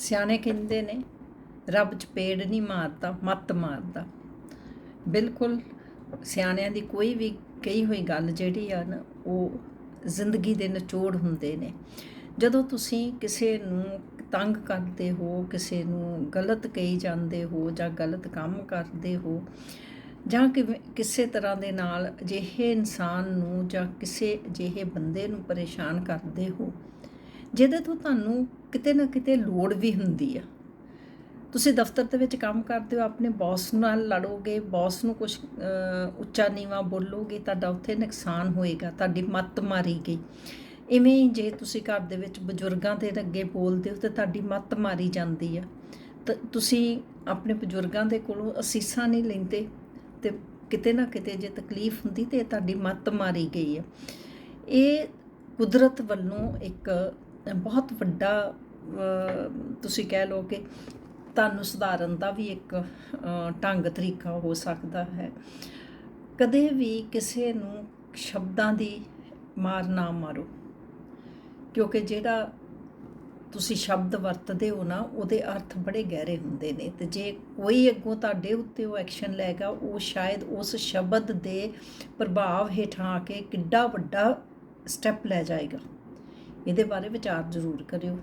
ਸਿਆਣੇ ਕਹਿੰਦੇ ਨੇ, ਰੱਬ ਚਪੇੜ ਨਹੀਂ ਮਾਰਦਾ, ਮੱਤ ਮਾਰਦਾ। ਬਿਲਕੁਲ ਸਿਆਣਿਆਂ ਦੀ ਕੋਈ ਵੀ ਕਹੀ ਹੋਈ ਗੱਲ ਜਿਹੜੀ ਆ ਨਾ, ਉਹ ਜ਼ਿੰਦਗੀ ਦੇ ਨਿਚੋੜ ਹੁੰਦੇ ਨੇ। ਜਦੋਂ ਤੁਸੀਂ ਕਿਸੇ ਨੂੰ ਤੰਗ ਕਰਦੇ ਹੋ, ਕਿਸੇ ਨੂੰ ਗਲਤ ਕਹੀ ਜਾਂਦੇ ਹੋ ਜਾਂ ਗਲਤ ਕੰਮ ਕਰਦੇ ਹੋ, ਜਾਂ ਕਿਵੇਂ, ਕਿਸੇ ਤਰ੍ਹਾਂ ਦੇ ਨਾਲ ਅਜਿਹੇ ਇਨਸਾਨ ਨੂੰ ਜਾਂ ਕਿਸੇ ਅਜਿਹੇ ਬੰਦੇ ਨੂੰ ਪਰੇਸ਼ਾਨ ਕਰਦੇ ਹੋ ਜਿਹਦੇ ਤੋਂ ਤੁਹਾਨੂੰ ਕਿਤੇ ਨਾ ਕਿਤੇ ਲੋੜ ਵੀ ਹੁੰਦੀ ਆ। ਤੁਸੀਂ ਦਫ਼ਤਰ ਦੇ ਵਿੱਚ ਕੰਮ ਕਰਦੇ ਹੋ, ਆਪਣੇ ਬੌਸ ਨਾਲ ਲੜੋਗੇ ਬੌਸ ਨੂੰ ਕੁਝ ਉੱਚਾ ਨੀਵਾ ਬੋਲੋਗੇ, ਤੁਹਾਡਾ ਉੱਥੇ ਨੁਕਸਾਨ ਹੋਏਗਾ, ਤੁਹਾਡੀ ਮੱਤ ਮਾਰੀ ਗਈ ਇਵੇਂ ਹੀ ਜੇ ਤੁਸੀਂ ਘਰ ਦੇ ਵਿੱਚ ਬਜ਼ੁਰਗਾਂ ਦੇ ਅੱਗੇ ਬੋਲਦੇ ਹੋ, ਤੇ ਤੁਹਾਡੀ ਮੱਤ ਮਾਰੀ ਜਾਂਦੀ ਆ। ਤਾਂ ਤੁਸੀਂ ਆਪਣੇ ਬਜ਼ੁਰਗਾਂ ਦੇ ਕੋਲੋਂ ਅਸੀਸਾਂ ਨਹੀਂ ਲੈਂਦੇ, ਤੇ ਕਿਤੇ ਨਾ ਕਿਤੇ ਜੇ ਤਕਲੀਫ ਹੁੰਦੀ, ਤੇ ਤੁਹਾਡੀ ਮੱਤ ਮਾਰੀ ਗਈ ਆ। ਇਹ ਕੁਦਰਤ ਵੱਲੋਂ ਇੱਕ ਬਹੁਤ ਵੱਡਾ ਤੁਸੀਂ ਕਹਿ ਲਓ ਕਿ ਤੁਹਾਨੂੰ ਸੁਧਾਰਨ ਦਾ ਵੀ ਇੱਕ ਢੰਗ ਤਰੀਕਾ ਹੋ ਸਕਦਾ ਹੈ। ਕਦੇ ਵੀ ਕਿਸੇ ਨੂੰ ਸ਼ਬਦਾਂ ਦੀ ਮਾਰ ਨਾ ਮਾਰੋ, ਕਿਉਂਕਿ ਜਿਹੜਾ ਤੁਸੀਂ ਸ਼ਬਦ ਵਰਤਦੇ ਹੋ ਨਾ, ਉਹਦੇ ਅਰਥ ਬੜੇ ਗਹਿਰੇ ਹੁੰਦੇ ਨੇ ਤੇ ਜੇ ਕੋਈ ਅੱਗੋਂ ਤੁਹਾਡੇ ਉੱਤੇ ਉਹ ਐਕਸ਼ਨ ਲੈਗਾ ਉਹ ਸ਼ਾਇਦ ਉਸ ਸ਼ਬਦ ਦੇ ਪ੍ਰਭਾਵ ਹੇਠਾਂ ਆ ਕੇ ਕਿੱਡਾ ਵੱਡਾ ਸਟੈਪ ਲੈ ਜਾਏਗਾ। ਇਹਦੇ ਬਾਰੇ ਵਿਚਾਰ ਜ਼ਰੂਰ ਕਰਿਓ।